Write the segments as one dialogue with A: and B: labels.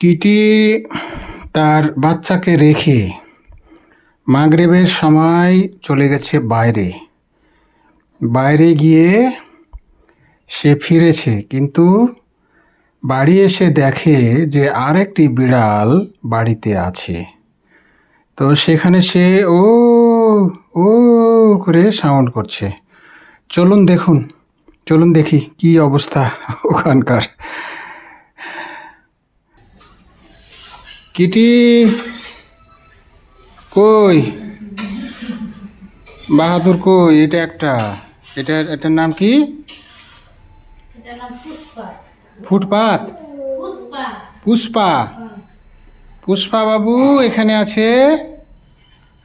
A: TT তার বাচ্চাকে রেখে মাগরেবের সময় চলে গেছে বাইরে। বাইরে গিয়ে সে ফিরেছে, কিন্তু বাড়ি এসে দেখে যে আরেকটি বিড়াল বাড়িতে আছে। তো সেখানে সে ও ও করে সাউন্ড করছে। চলুন দেখুন, চলুন দেখি কি অবস্থা ওখানকার। কিটি? কই? বাহাদুর কই? এটা একটা। এটা এটার নাম কি? ফুটপাত?
B: পুষ্পা।
A: পুষ্পা বাবু এখানে আছে।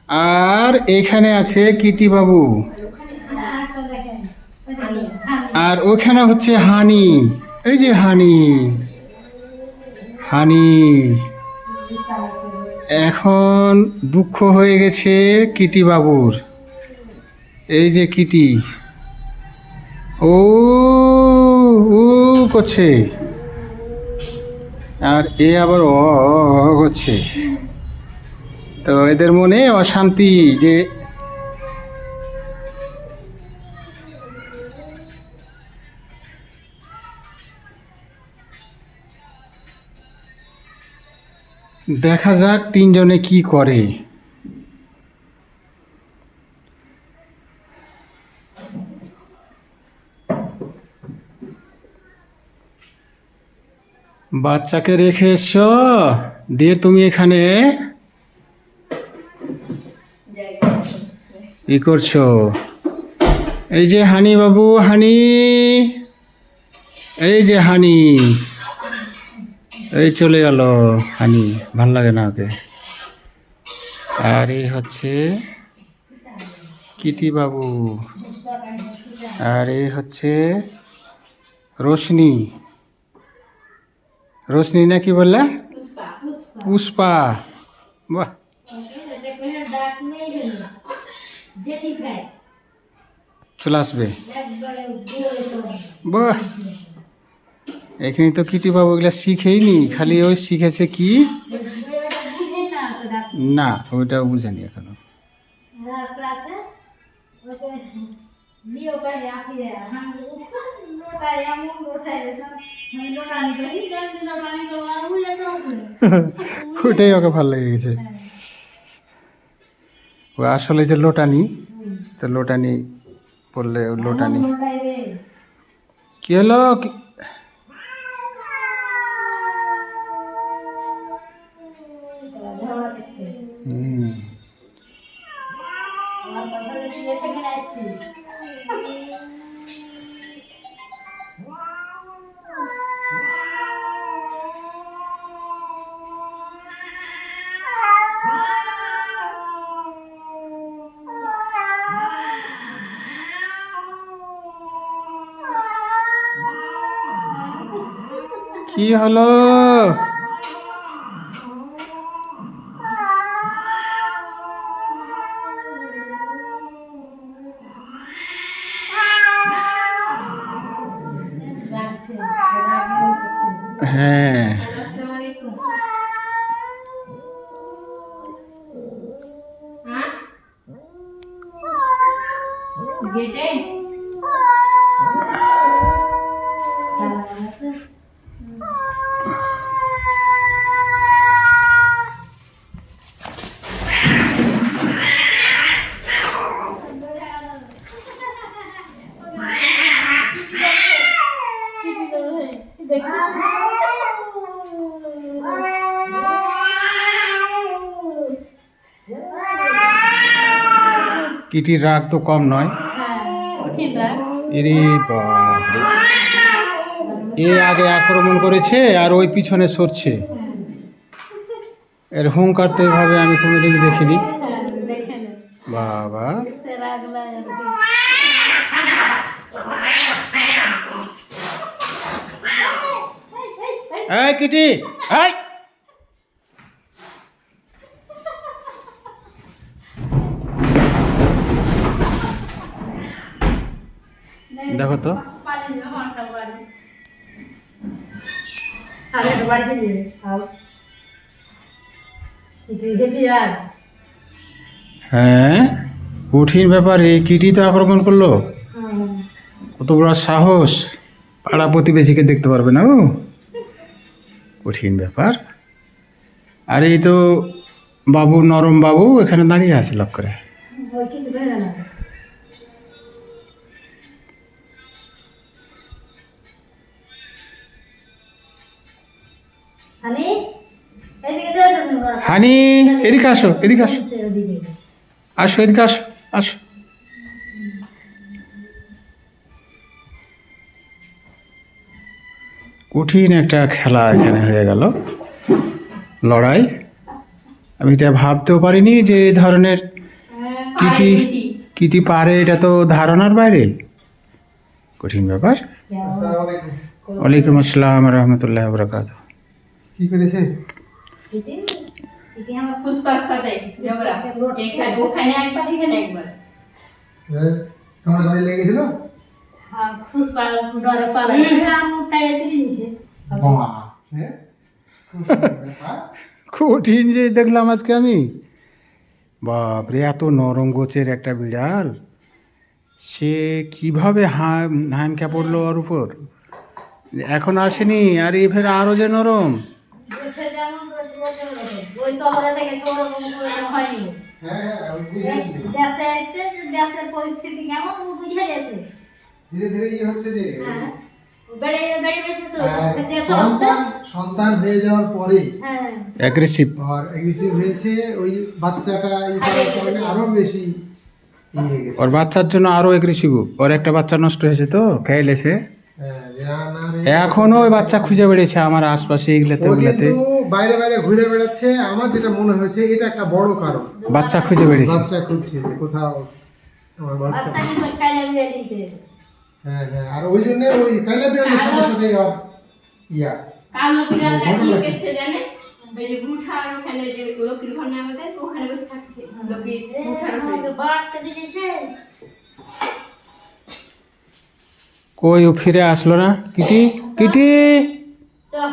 A: আর এখানে আছে কিটি বাবু। আর ওখানে হচ্ছে হানি। এই যে হানি। হানি। এখন দুঃখ হয়ে গেছে কিটি বাবুর এই যে কিটি। ও ও করছে। আর এ আবার অ করছে। তো এদের মনে অশান্তি যে দেখা যাক তিনজনে কি করে। বাচ্চাকে রেখে এসছো দিয়ে তুমি এখানে ই করছ। এই যে হানি বাবু হানি। এই যে হানি। এই চলে গেল, হানি। ভালো লাগে না ওকে। আর এই হচ্ছে বাবু আর এই হচ্ছে রোশনি। রোশনি না কি বললে?
B: পুষ্পা।
A: বাহ। চলে আসবে। বাহ। এখানে তো কিটি বাবু এগুলো শিখেইনি, খালি ওই শিখেছে কি?
B: না,
A: ওইটা বুঝেনি
B: এখনও।
A: ওইটাই ওকে ভালো লেগে গেছে। ও আসলে যে লোটানি, তো লোটানি বললে লোটানি। কি হলো?
B: আমার কথা দিয়ে থেকে আসছি
A: কি হলো?
B: গেটে
A: কিটির রাগ তো কম নয়
B: কঠিন রাগ
A: এরে বাপরে। এ আগে আক্রমণ করেছে আর ওই পিছনে সরছে। এর হুঙ্কার তো এভাবে আমি কোনোদিন দেখিনি। বাবা। এই, কিটি! এই দেখো তো? হ্যাঁ? কঠিন ব্যাপার এই কিটি তো আক্রমণ করল। কত বড় সাহস। পাড়া প্রতিবেশীকে দেখতে পারবে না ও? কঠিন ব্যাপার। আর এই তো বাবু নরম বাবু এখানে দাঁড়িয়ে আছে লক
B: হানি? এদিকে আসো
A: এদিকে আসো। আসো এদিকে আসো আসো। কঠিন একটা খেলা এখানে হয়ে গেল। লড়াই। আমি এটা ভাবতেও পারিনি যে এই ধরনের কিটি কিটি পারে এটা তো ধারণার বাইরে। কঠিন ব্যাপার। ওয়ালাইকুম আসসালাম রহমতুল্লাহ বরকাত
C: কি করেছে? হ্যাঁ, তোমার ঘরে লেগেছিল
B: হ্যাঁ,
C: হ্যাঁ।
A: কঠিন যে দেখলাম আজকে আমি। বাপরে এত নরম গোছের একটা বিড়াল। সে কীভাবে হাম হামকা পড়ল ওর উপর? এখন আসেনি আর এ ফের আরও যে নরম।
B: যেমন। ওই শহরে থেকে হয়নি।
C: হ্যাঁ হ্যাঁ, আমি বুঝে গেছি।
B: দেশে এসে দেশের পরিস্থিতি কেমন বুঝে গেছে।
C: ধীরে ধীরে ইয়ে হচ্ছে যে
B: হ্যাঁ
C: সন্তান হয়ে যাওয়ার পরে
B: হ্যাঁ।
A: অ্যাগ্রেসিভ
C: আর অ্যাগ্রেসিভ হয়েছে ওই বাচ্চাটা আরও বেশি ই হয়ে গেছে।
A: ওর বাচ্চার জন্য আরও অ্যাগ্রেসিভ ওর একটা বাচ্চা নষ্ট হয়েছে তো খেয়ে লেছে। এখনও ওই বাচ্চা খুঁজে বেড়েছে আমার আশপাশে এগুলাতে ওগুলাতে।
C: বাইরে বাইরে ঘুরে বেড়াচ্ছে। আমার যেটা মনে হয়েছে এটা একটা বড় কারণ।
A: বাচ্চা খুঁজে বেড়েছে।
C: বাচ্চা খুঁজছে যে কোথাও আমার বাচ্চা হ্যাঁ হ্যাঁ আর ওই জন্য ওই কাইলা বিড়ালের সাথে সাথে ইয়া।
D: কালো বিড়ালটা কি করছে জানে? ওই যে গুঠার ওখানে যে ঘর বসে থাকছে। গুঠার
B: বাড়তে দিয়েছে
A: কই ও ফিরে আসলো না কিটি কিটি
B: চল